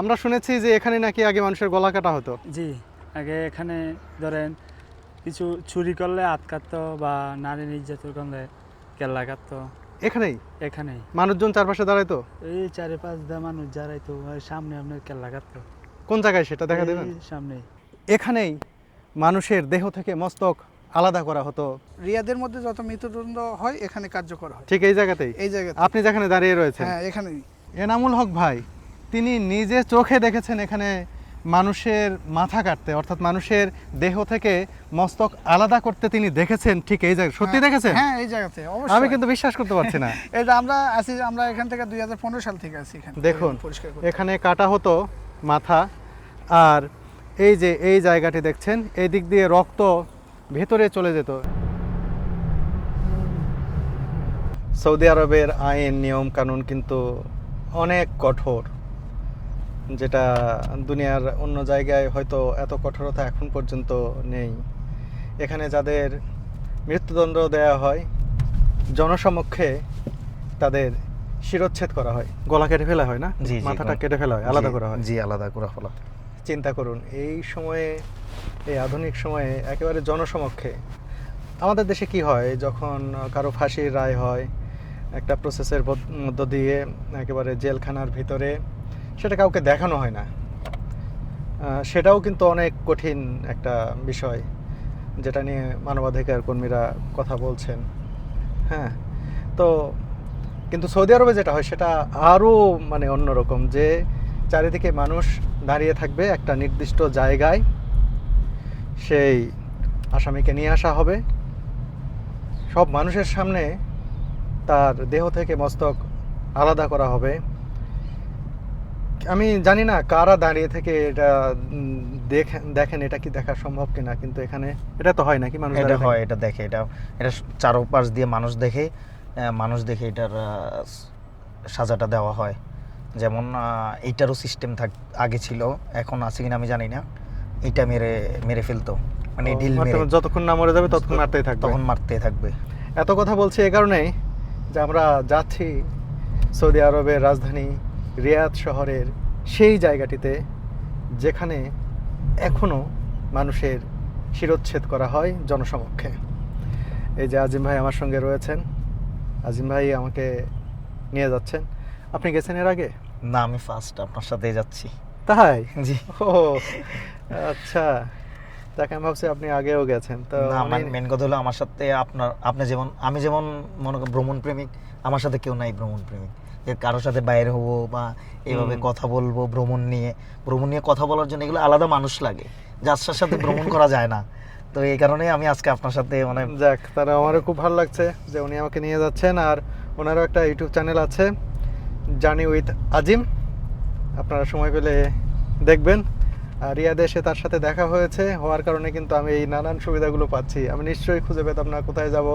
আমরা শুনেছি যে এখানে নাকি আগে মানুষের গলা কাটা হতো। জি আগে এখানে ধরেন কিছু চুরি করলে হাত কাটতো বা নারী নির্যাতন করলে কেল্লা কাটতো। এখানেই? এখানেই। মানুষজন চারপাশে দাঁড়াইতো? এই চারে পাঁচ দা মানুষ দাঁড়াইতো তো সামনে আপনার কেল্লা কাটতো। কোন জায়গায় সেটা দেখা দেবেন? সামনে এখানেই মানুষের দেহ থেকে মস্তক আলাদা করা হতো। রিয়াদের মধ্যে যত মৃত্যুদণ্ড হয় এখানে কার্যকর হয়। ঠিক এই জায়গাতেই? এই জায়গাতে আপনি যেখানে দাঁড়িয়ে রয়েছেন? হ্যাঁ এখানেই। এনামুল হক ভাই তিনি নিজে চোখে দেখেছেন এখানে মানুষের মাথা কাটতে অর্থাৎ মানুষের দেহ থেকে মস্তক আলাদা করতে তিনি দেখেছেন ঠিক এই জায়গায় সত্যি হ্যাঁ, দেখেছেন? হ্যাঁ এই জায়গাতে অবশ্যই। আমি কিন্তু বিশ্বাস করতে পারছি না। এটা আমরা আছি আমরা এখান থেকে দুই হাজার পনেরো সাল থেকে আছি এখানে। দেখুন এখানে কাটা হতো মাথা আর এই যে এই জায়গাটি দেখছেন এই দিক দিয়ে রক্ত ভেতরে চলে যেত। সৌদি আরবের আইন নিয়ম কানুন কিন্তু অনেক কঠোর। যেটা দুনিয়ার অন্য জায়গায় হয়তো এত কঠোরতা এখন পর্যন্ত নেই। এখানে যাদের মৃত্যুদণ্ড দেওয়া হয় জনসমক্ষে তাদের শিরচ্ছেদ করা হয়। গলা কেটে ফেলা হয় না? মাথাটা কেটে ফেলা হয় আলাদা করা হয়। জি আলাদা করা ফেলা চিন্তা করুন এই সময়ে এই আধুনিক সময়ে একেবারে জনসমক্ষে আমাদের দেশে কি হয়? যখন কারও ফাঁসির রায় হয় একটা প্রসেসের মধ্য দিয়ে একেবারে জেলখানার ভিতরে সেটা কাউকে দেখানো হয় না। সেটাও কিন্তু অনেক কঠিন একটা বিষয়, যেটা নিয়ে মানবাধিকার কর্মীরা কথা বলছেন। হ্যাঁ তো কিন্তু সৌদি আরবে যেটা হয়, সেটা আরও মানে অন্যরকম, যে চারিদিকে মানুষ দাঁড়িয়ে থাকবে একটা নির্দিষ্ট জায়গায়, সেই আসামিকে নিয়ে আসা হবে। সব মানুষের সামনে তার দেহ থেকে মস্তক আলাদা করা হবে। আমি জানি না কারা দাঁড়িয়ে থেকে এটা দেখেন দেখেন এটা কি দেখা সম্ভব কিনা কিন্তু এখানে এটা তো হয় নাকি মানুষ এটা হয় এটা দেখে এটা এটা চারোপাশ দিয়ে মানুষ দেখে মানুষ দেখে এটার সাজাটা দেওয়া হয়। যেমন এইটারও সিস্টেম থাক আগে ছিল এখন আছে কিনা আমি জানি না। এইটা মেরে মেরে ফেলতো। মানে ঢিল মেরে। যতক্ষণ না মরে যাবে ততক্ষণ মারতেই থাকবে। তখন মারতেই থাকবে। এত কথা বলছি এ কারণেই যে আমরা যাচ্ছি সৌদি আরবের রাজধানী রিয়াদ শহরের সেই জায়গাটিতে যেখানে এখনও মানুষের শিরোচ্ছেদ করা হয় জনসমক্ষে। এই যে আজিম ভাই আমার সঙ্গে রয়েছেন। আজিম ভাই আমাকে নিয়ে যাচ্ছেন। আপনি গেছেন এর আগে? না আমি ফার্স্ট আপনার সাথে যাচ্ছি। তাই? জি। ও আচ্ছা। তাকে আমি ভাবছি আপনি আগেও গেছেন তো মেন কথা হলো আমার সাথে আপনার আপনি যেমন আমি যেমন মনে ভ্রমণ প্রেমিক আমার সাথে কেউ নাই ভ্রমণ প্রেমিক যে কারোর সাথে বাইরে হব বা এইভাবে কথা বলব ভ্রমণ নিয়ে। ভ্রমণ নিয়ে কথা বলার জন্য এগুলো আলাদা মানুষ লাগে। যার সাথে ভ্রমণ করা যায় না। তো এই কারণে আমি আজকে আপনার সাথে মানে যাক তারা আমারও খুব ভালো লাগছে যে উনি আমাকে নিয়ে যাচ্ছেন। আর ওনারও একটা ইউটিউব চ্যানেল আছে জার্নি উইথ আজিম। আপনারা সময় পেলে দেখবেন। রিয়াদে এসে তার সাথে দেখা হয়েছে। হওয়ার কারণে কিন্তু আমি এই নানান সুবিধাগুলো পাচ্ছি। আমি নিশ্চয়ই খুঁজে পেতাম না কোথায় যাব।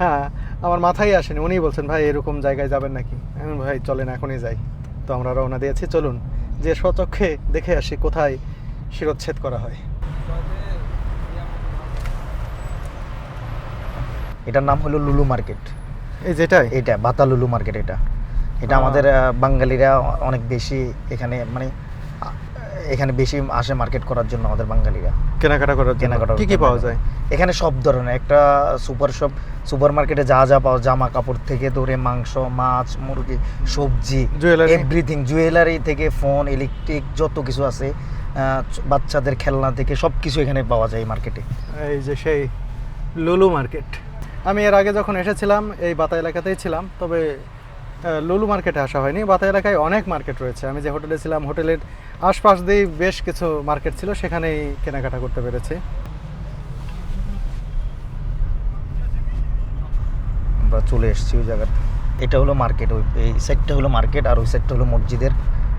হ্যাঁ আমার মাথায় আসেনি। উনিই বলছেন ভাই এরকম জায়গায় যাবেন নাকি? আমি ভাই চলেন এখনই যাই। তো আমরা রওনা দিয়েছি। চলুন যে স্বচক্ষে দেখে আসি কোথায় শিরচ্ছেদ করা হয়। এটার নাম হলো লুলু মার্কেট। এই যেটা এটা বাতা লুলু মার্কেট এটা। এটা আমাদের বাঙালিরা অনেক বেশি এখানে মানে এখানে বেশি আসে মার্কেট করার জন্য আমাদের বাঙালিরা। কেনাকাটা করার কেনাকাটা কি কি পাওয়া যায়? এখানে সব ধরনের একটা সুপার শপ সুপার মার্কেটে যা যা পাওয়া জামা কাপড় থেকে ধরে মাংস মাছ মুরগি সবজি জুয়েলারি এভরিথিং জুয়েলারি থেকে ফোন ইলেকট্রিক যত কিছু আছে বাচ্চাদের খেলনা থেকে সব কিছু এখানে পাওয়া যায় মার্কেটে এই যে সেই লুলু মার্কেট আমি এর আগে যখন এসেছিলাম এই বাতা এলাকাতেই ছিলাম তবে লুলু মার্কেটে আসা হয়নি, বাতা এলাকায় অনেক মার্কেট রয়েছে। আমি যে হোটেলে ছিলাম, হোটেলের আশপাশ দিয়েই বেশ কিছু মার্কেট ছিল, সেখানেই কেনাকাটা করতে পেরেছি। আমরা চলে এসেছি ওই জায়গাতে। এটা হলো মার্কেট, ওই এই সাইডটা হলো মার্কেট আর ওই সাইডটা হলো মসজিদের।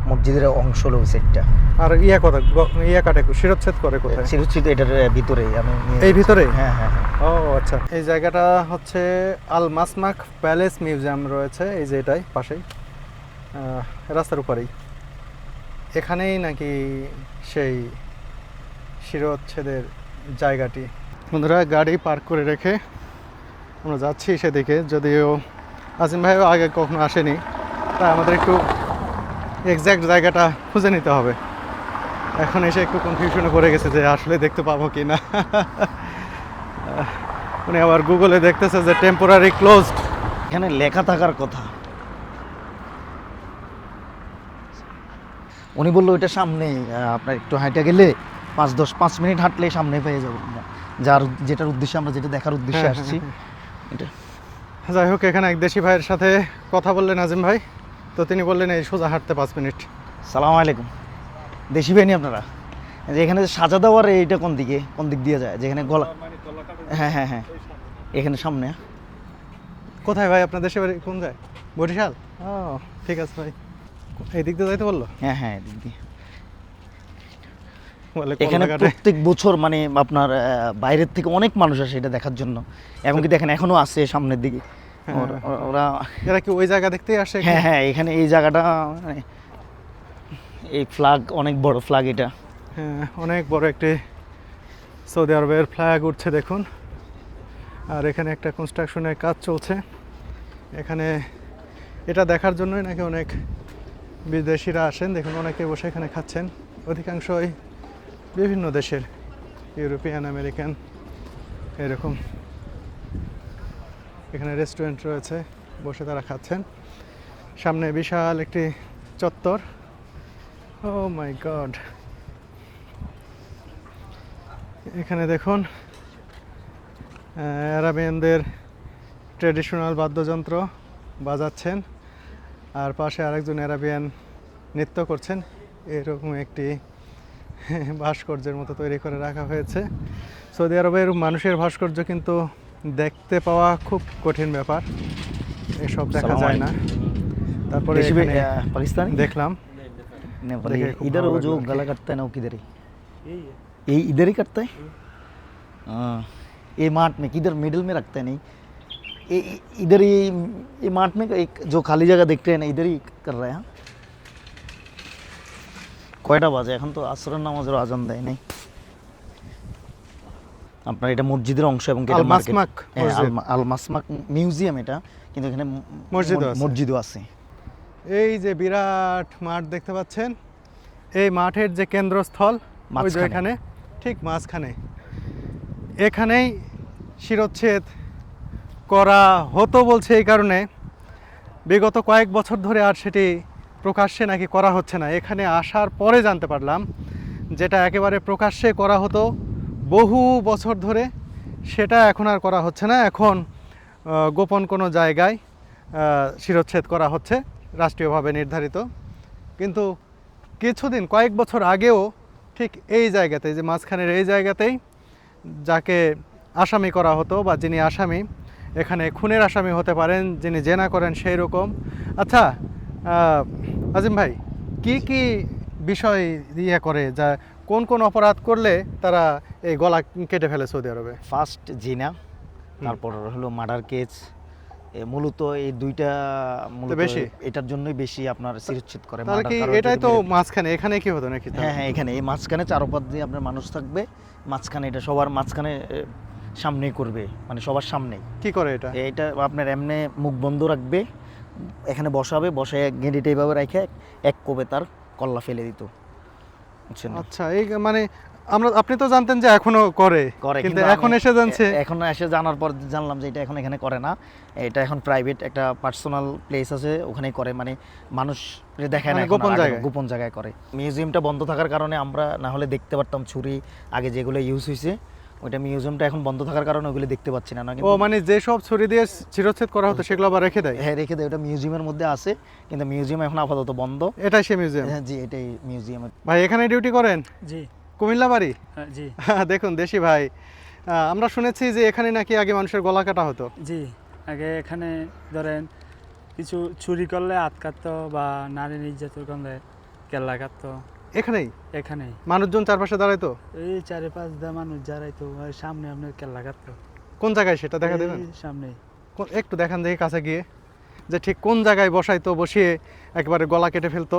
মসজিদের অংশ হলো সাইডটা আর ইয়া কথা ইয়া কাটে শিরচ্ছেদ করে কোথায়? চিরুচিত এটার ভিতরেই আমি এই। ভিতরেই? হ্যাঁ হ্যাঁ হ্যাঁ। ও আচ্ছা। এই জায়গাটা হচ্ছে আল মাসমাক প্যালেস মিউজিয়াম রয়েছে এই যে এটাই পাশেই। রাস্তার উপরেই। এখানেই নাকি সেই শিরোচ্ছেদের জায়গাটি। বন্ধুরা গাড়ি পার্ক করে রেখে আমরা যাচ্ছি সেদিকে যদিও আজিম ভাইও আগে কখনো আসেনি তাই আমাদের একটু এক্স্যাক্ট জায়গাটা খুঁজে নিতে হবে। এখন এসে একটু কনফিউশনে পড়ে গেছে যে আসলে দেখতে পাবো কি না। উনি আবার গুগলে দেখতেছে যে টেম্পোরারি ক্লোজড এখানে লেখা থাকার কথা। উনি বলল ওইটা সামনেই আহ, আপনার একটু হাঁটা গেলে পাঁচ দশ পাঁচ মিনিট হাঁটলে সামনে পেয়ে যাব। যার যেটার উদ্দেশ্যে আমরা যেটা দেখার উদ্দেশ্যে হ্যাঁ, আসছি এটা। যাই হোক এখানে এক দেশি ভাইয়ের সাথে কথা বললেন আজিম ভাই। তো তিনি বললেন এই সোজা হাঁটতে পাঁচ মিনিট। সালাম আলাইকুম। দেশি বাহিনী আপনারা? যে এখানে সাজা দেওয়ার এইটা কোন দিকে? কোন দিক দিয়ে যায়? যেখানে গলা হ্যাঁ হ্যাঁ হ্যাঁ। এখানে সামনে কোথায় ভাই? আপনার দেশে বাড়ি কোন যায় বরিশাল? ও। ঠিক আছে ভাই। এই দিক দিয়ে যাইতে বলল? হ্যাঁ হ্যাঁ এদিক দিয়ে। এখানে প্রত্যেক বছর মানে আপনার বাইরের থেকে অনেক মানুষ আসে এটা দেখার জন্য। এমনকি দেখেন এখনও আছে সামনের দিকে। হ্যাঁ, ওর- ওর- এরা কি ওই জায়গা দেখতেই আসে হ্যাঁ হ্যাঁ এখানে এই জায়গাটা মানে এই ফ্ল্যাগ অনেক বড় ফ্ল্যাগ এটা। হ্যাঁ অনেক বড় একটি সৌদি আরবের ফ্ল্যাগ উঠছে দেখুন। আর এখানে একটা কনস্ট্রাকশনের কাজ চলছে। এখানে এটা দেখার জন্যই নাকি অনেক বিদেশিরা আসেন। দেখুন অনেকে বসে এখানে খাচ্ছেন। অধিকাংশই বিভিন্ন দেশের ইউরোপিয়ান আমেরিকান এরকম। এখানে রেস্টুরেন্ট রয়েছে বসে তারা খাচ্ছেন। সামনে বিশাল একটি চত্বর। ও মাই গড এখানে দেখুন আহ, আরাবিয়ানদের ট্রেডিশনাল বাদ্যযন্ত্র বাজাচ্ছেন। আর পাশে আরেকজন আরাবিয়ান নৃত্য করছেন। এরকম একটি ভাস্কর্যের মতো তৈরি করে রাখা হয়েছে। সৌদি আরবের মানুষের ভাস্কর্য কিন্তু দেখতে পাওয়া খুব কঠিন ব্যাপার এসব দেখা যায় না তারপরে পাকিস্তান দেখলাম इधर वो जो गला कटता है ना वो किधर है यही इधर ही कटता है हाँ ये मार्ट में किधर मिडल में रखता है नहीं इधर ही ये मार्ट में एक जो খালি জায়গা দেখতে हैं ना इधर ही कर रहे हैं কয়টা বাজে এখন তো আসরের নামাজের আজান দেয় নাই আপনার এটা মসজিদের অংশ এবং এটা আল। মাসমাক হ্যাঁ, আল মাসমাক মিউজিয়াম এটা কিন্তু এখানে ম- মসজিদও আছে। এই যে বিরাট মাঠ দেখতে পাচ্ছেন এই মাঠের যে কেন্দ্রস্থল। এখানে ঠিক মাঝখানে এখানেই শিরোচ্ছেদ করা হতো বলছে এই কারণে বিগত কয়েক বছর ধরে আর সেটি প্রকাশ্যে নাকি করা হচ্ছে না এখানে আসার পরে জানতে পারলাম যেটা একেবারে প্রকাশ্যে করা হতো বহু বছর ধরে সেটা এখন আর করা হচ্ছে না। এখন গোপন কোনো জায়গায় শিরোচ্ছেদ করা হচ্ছে রাষ্ট্রীয়ভাবে নির্ধারিত। কিন্তু কিছুদিন, কয়েক বছর আগেও ঠিক এই জায়গাতে, যে মাঝখানের এই জায়গাতেই যাকে আসামি করা হতো বা যিনি আসামি, এখানে খুনের আসামি হতে পারেন, যিনি জেনা করেন সেই রকম। আচ্ছা আজিম ভাই, কি কি বিষয় ইয়ে করে যা কোন কোন অপরাধ করলে তারা এই গলা কেটে ফেলে সৌদি আরবে? ফার্স্ট জিনা তারপর হলো মার্ডার কেস মূলত এই দুইটা মূলত বেশি? এটার জন্যই বেশি আপনার শিরচ্ছেদ করে তাহলে কি এটাই তো মাঝখানে এখানে কি হতো নাকি হ্যাঁ হ্যাঁ এখানে এই মাঝখানে চারপাশ দিয়ে আপনার মানুষ থাকবে মাঝখানে এটা সবার মাঝখানে সামনেই করবে মানে সবার সামনেই। কি করে এটা? এটা আপনার এমনি মুখ বন্ধ রাখবে এখানে বসাবে বসে গেঁড়িটা এইভাবে রেখে এক কোবে তার কল্লা ফেলে দিত। বুঝছেন আচ্ছা এই মানে আমরা আপনি তো জানতেন যে এখনও করে কিন্তু এখন এসে জানছে। এখন এসে জানার পর জানলাম যে এটা এখন এখানে করে না। এটা এখন প্রাইভেট একটা পার্সোনাল প্লেস আছে ওখানেই করে। মানে মানুষ দেখায় না মানে গোপন জায়গায়। গোপন জায়গায় করে। মিউজিয়ামটা বন্ধ থাকার কারণে আমরা না হলে দেখতে পারতাম ছুরি আগে যেগুলো ইউজ হয়েছে ওইটা মিউজিয়ামটা এখন বন্ধ থাকার কারণে ওগুলো দেখতে পাচ্ছি না ও মানে যে সব ছুরি দিয়ে শিরোচ্ছেদ করা হতো সেগুলো আবার রেখে দেয়? হ্যাঁ রেখে দেয় ওটা মিউজিয়ামের মধ্যে আছে কিন্তু মিউজিয়াম এখন আপাতত বন্ধ। এটাই সে মিউজিয়াম হ্যাঁ জি এটাই মিউজিয়াম ভাই এখানে ডিউটি করেন? জি। কুমিল্লা বাড়ি? হ্যাঁ, জি। দেখুন দেশি ভাই। আমরা শুনেছি যে এখানে নাকি আগে মানুষের গলা কাটা হতো। জি আগে এখানে ধরেন কিছু চুরি করলে হাত কাটতো বা নারী নির্যাতন করলে কেল্লা কাটতো। এখানেই? এখানেই। মানুষজন চারপাশে দাঁড়াইতো? এই চারে পাঁচ দা মানুষ যারাই তো সামনে আপনার কেল্লা কাটতো। কোন জায়গায় সেটা দেখা দেবেন? সামনে একটু দেখান দেখি কাছে গিয়ে যে ঠিক কোন জায়গায় বসাইতো বসিয়ে একবারে গলা কেটে ফেলতো।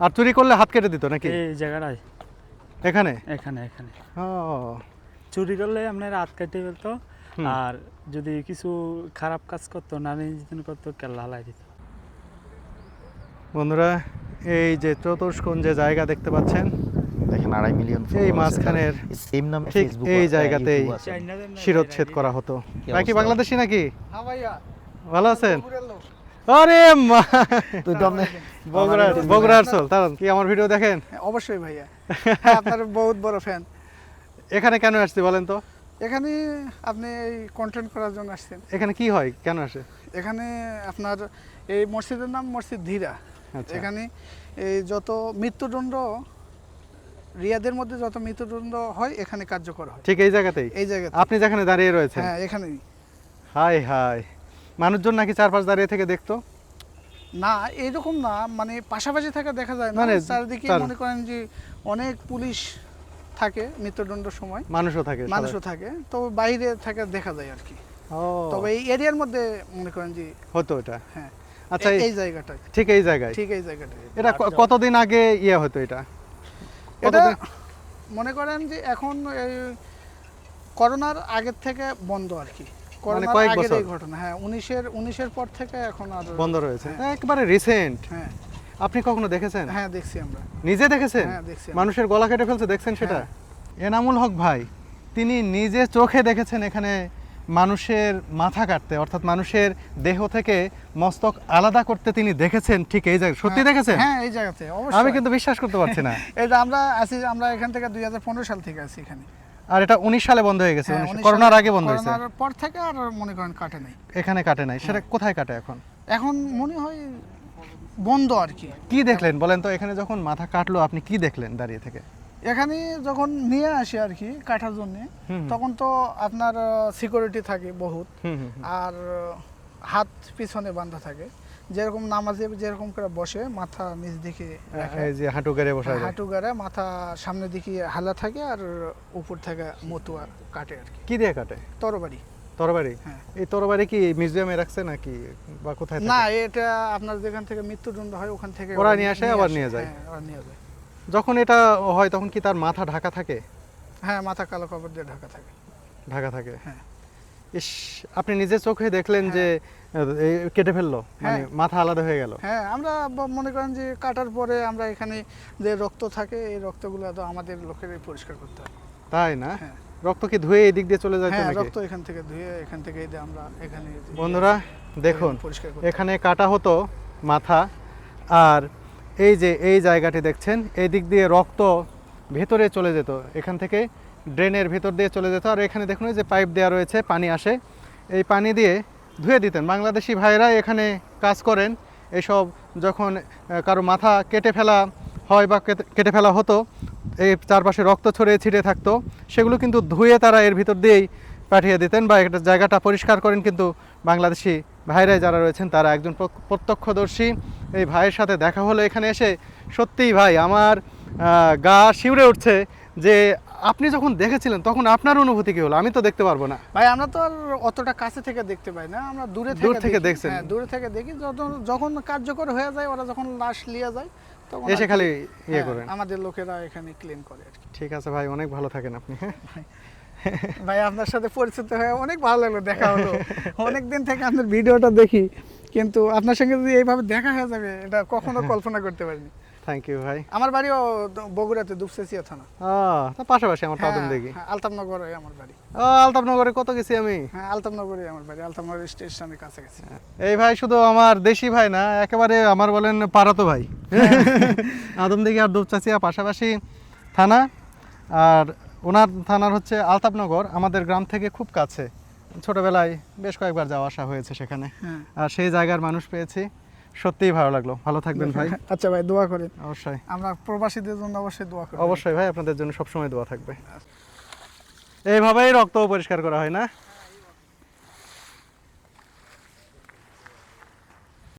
আর চুরি করলে হাত কেটে দিত নাকি? এই জায়গাটায়। এখানে? এখানে এখানে। ও। চুরি করলে আপনার হাত কেটে ফেলতো আর যদি কিছু খারাপ কাজ করতো না নির্যাতন করতো কেল্লা হালাই দিত। বন্ধুরা এই যে চতুষ্কোণ যে জায়গা দেখতে পাচ্ছেন দেখেন আড়াই মিলিয়ন এই মাঝখানের সেম নামে ঠিক ফেসবুক এই জায়গাতেই শিরোচ্ছেদ করা হতো। নাকি বাংলাদেশি নাকি? হ্যাঁ ভাইয়া। ভালো আছেন। আরে মা! তুই তো আপনি বগুড়ার বগুড়ার চল দাঁড়ান কি আমার ভিডিও দেখেন? হ্যাঁ, অবশ্যই ভাইয়া। হ্যাঁ, আপনার বহুত বড় ফ্যান এখানে কেন আসছি বলেন তো? এখানে আপনি এই কন্টেন্ট করার জন্য আসছেন। এখানে কি হয়? কেন আসে? এখানে আপনার এই মসজিদের নাম মসজিদ ধীরা। এখানে এই যত মৃত্যুদণ্ড রিয়াদের মধ্যে যত মৃত্যুদণ্ড হয় এখানে কার্যকর হয়। ঠিক এই জায়গাতেই? এই জায়গাতে আপনি যেখানে দাঁড়িয়ে রয়েছেন? হ্যাঁ এখানেই। হাই হাই মানুষজন নাকি চারপাশ দাঁড়িয়ে থেকে দেখতো? না এইরকম না মানে পাশাপাশি থাকা দেখা যায় না। মানে চারিদিকে মনে করেন যে অনেক পুলিশ থাকে মৃত্যুদণ্ড সময়। মানুষও থাকে মানুষও থাকে। তো বাইরে থাকা দেখা যায় আর কি। ও। তবে এই এরিয়ার মধ্যে মনে করেন যে হতো এটা। হ্যাঁ। আচ্ছা এই- জায়গাটায়। ঠিক এই জায়গায়। ঠিক এই জায়গাটায়। এটা কতদিন আগে ইয়ে হতো এটা? এটা মনে করেন যে এখন করোনার আগের থেকে বন্ধ আর কি। করোনার মানে আগের এই ঘটনা। হ্যাঁ উনিশের উনিশের পর থেকে এখন আর বন্ধ রয়েছে। হ্যাঁ। রিসেন্ট হ্যাঁ। আপনি কখনো দেখেছেন? হ্যাঁ দেখছি আমরা। নিজে দেখেছেন? হ্যাঁ দেখছি মানুষের গলা কেটে ফেলছে দেখছেন সেটা? এনামুল হক ভাই তিনি নিজে চোখে দেখেছেন এখানে মানুষের মাথা কাটতে অর্থাৎ মানুষের দেহ থেকে মস্তক আলাদা করতে তিনি দেখেছেন ঠিক এই জায়গায় সত্যি হ্যাঁ, দেখেছেন? হ্যাঁ এই জায়গাতে অবশ্যই। আমি কিন্তু বিশ্বাস করতে পারছি না। এটা আমরা আছি আমরা এখান থেকে দুই সাল থেকে আছি এখানে। আর এটা উনিশ সালে বন্ধ হয়ে গেছে হ্যাঁ, 19 19 করোনার আগে বন্ধ হয়েছে। করোনার পর থেকে আর মনে করেন কাটে নাই। এখানে কাটে নাই সেটা কোথায় কাটে এখন? এখন মনে হয় বন্ধ আর কি। কি দেখলেন? বলেন তো এখানে যখন মাথা কাটলো আপনি কি দেখলেন দাঁড়িয়ে থেকে? এখানে যখন নিয়ে আসি আর কি কাটার জন্য তখন তো আপনার সিকিউরিটি থাকে বহুত। আর হাত পিছনে বাঁধা থাকে। যেরকম নামাজে যেরকম করে বসে মাথা নিচ দিকে যে হাঁটু গেড়ে বসা হাঁটু গাড়ে মাথা সামনের দিকে হালা থাকে আর উপর থেকে মতুয়া কাটে আর কি। কি দিয়ে কাটে? তরবারি। তরবারি? হ্যাঁ। এই তরবারি কি মিউজিয়ামে রাখছে নাকি বা কোথায় না এটা আপনার যেখান থেকে মৃত্যুদণ্ড হয় ওখান থেকে ওরা নিয়ে আসে, আবার নিয়ে যায়। হ্যাঁ, ওরা নিয়ে যায়। যখন এটা হয় তখন কি তার মাথা ঢাকা থাকে? হ্যাঁ মাথা কালো কাপড় দিয়ে ঢাকা থাকে। ঢাকা থাকে? হ্যাঁ। ইস আপনি নিজে চোখে দেখলেন যে কেটে ফেলল? মানে হ্যাঁ। মাথা আলাদা হয়ে গেল? হ্যাঁ আমরা মনে করেন যে কাটার পরে আমরা এখানে যে রক্ত থাকে এই রক্তগুলো তো আমাদের লোকেরই পরিষ্কার করতে হয়। তাই না? হ্যাঁ। রক্ত কি ধুয়ে এই দিক দিয়ে চলে যায় হ্যাঁ নাকি? রক্ত এখান থেকে ধুয়ে এখান থেকে আমরা এখানে বন্ধুরা দেখুন পরিষ্কার এখানে কাটা হতো মাথা আর এই যে এই জায়গাটি দেখছেন, এই দিক দিয়ে রক্ত ভেতরে চলে যেত। এখান থেকে ড্রেনের ভেতর দিয়ে চলে যেত। আর এখানে দেখুন যে পাইপ দেওয়া রয়েছে, পানি আসে। এই পানি দিয়ে ধুয়ে দিতেন। বাংলাদেশি ভাইরা এখানে কাজ করেন। এসব যখন কারও মাথা কেটে ফেলা হয় বা কেটে- ফেলা হতো, এই চারপাশে রক্ত ছড়িয়ে ছিটিয়ে থাকতো, সেগুলো কিন্তু ধুয়ে তারা এর ভিতর দিয়েই পাঠিয়ে দিতেন বা একটা জায়গাটা পরিষ্কার করেন। কিন্তু বাংলাদেশি ভাইরাই যারা রয়েছেন, তারা একজন প্র- প্রত্যক্ষদর্শী। এই ভাইয়ের সাথে দেখা হলো এখানে এসে সত্যিই ভাই আমার গা শিউরে উঠছে যে আপনি যখন দেখেছিলেন তখন আপনার অনুভূতি কি হলো আমি তো দেখতে পারব না ভাই আমরা তো আর অতটা কাছে থেকে দেখতে পাই না আমরা দূরে থেকে দূর থেকে দেখি। দেখছেন। হ্যাঁ দূরে থেকে দেখি যখন যখন কার্যকর হয়ে যায় ওরা যখন লাশ নিয়ে যায় তখন এসে খালি ইয়ে হ্যাঁ, করেন আমাদের লোকেরা এখানে ক্লিন করে আর কি। ঠিক আছে ভাই অনেক ভালো থাকেন আপনি। হ্যাঁ ভাই আপনার সাথে পরিচিত হয়ে অনেক ভালো লাগল দেখা হলো। অনেক দিন থেকে আপনার ভিডিওটা দেখি কিন্তু আপনার সঙ্গে যদি এইভাবে দেখা হয়ে যাবে এটা কখনো কল্পনা করতে পারিনি। থ্যাংক ইউ ভাই। আমার বাড়িও বগুড়াতে দুপসেসিয়া থানা। তা পাশাপাশি আমার পাদন দেখি আলতাফনগরে আমার বাড়ি। আলতাপনগরে কত গেছি আমি? হ্যাঁ আলতাফনগরে আমার বাড়ি আলতাফনগর স্টেশনের কাছাকাছি। এই ভাই শুধু আমার দেশি ভাই না একেবারে আমার বলেন পারাতো ভাই। আদমদিঘি আর দুপচাচিয়া পাশাপাশি থানা। আর ওনার থানার হচ্ছে আলতাপনগর আমাদের গ্রাম থেকে খুব কাছে। ছোটবেলায় বেশ কয়েকবার যাওয়া আসা হয়েছে সেখানে। হ্যাঁ। আর সেই জায়গার মানুষ পেয়েছি। সত্যিই ভালো লাগল। ভালো থাকবেন ভাই। আচ্ছা ভাই দোয়া করেন। অবশ্যই। আমরা প্রবাসীদের জন্য অবশ্যই দোয়া করি। অবশ্যই ভাই আপনাদের জন্য সবসময় দোয়া থাকবে। এইভাবেই রক্ত পরিষ্কার করা হয় না?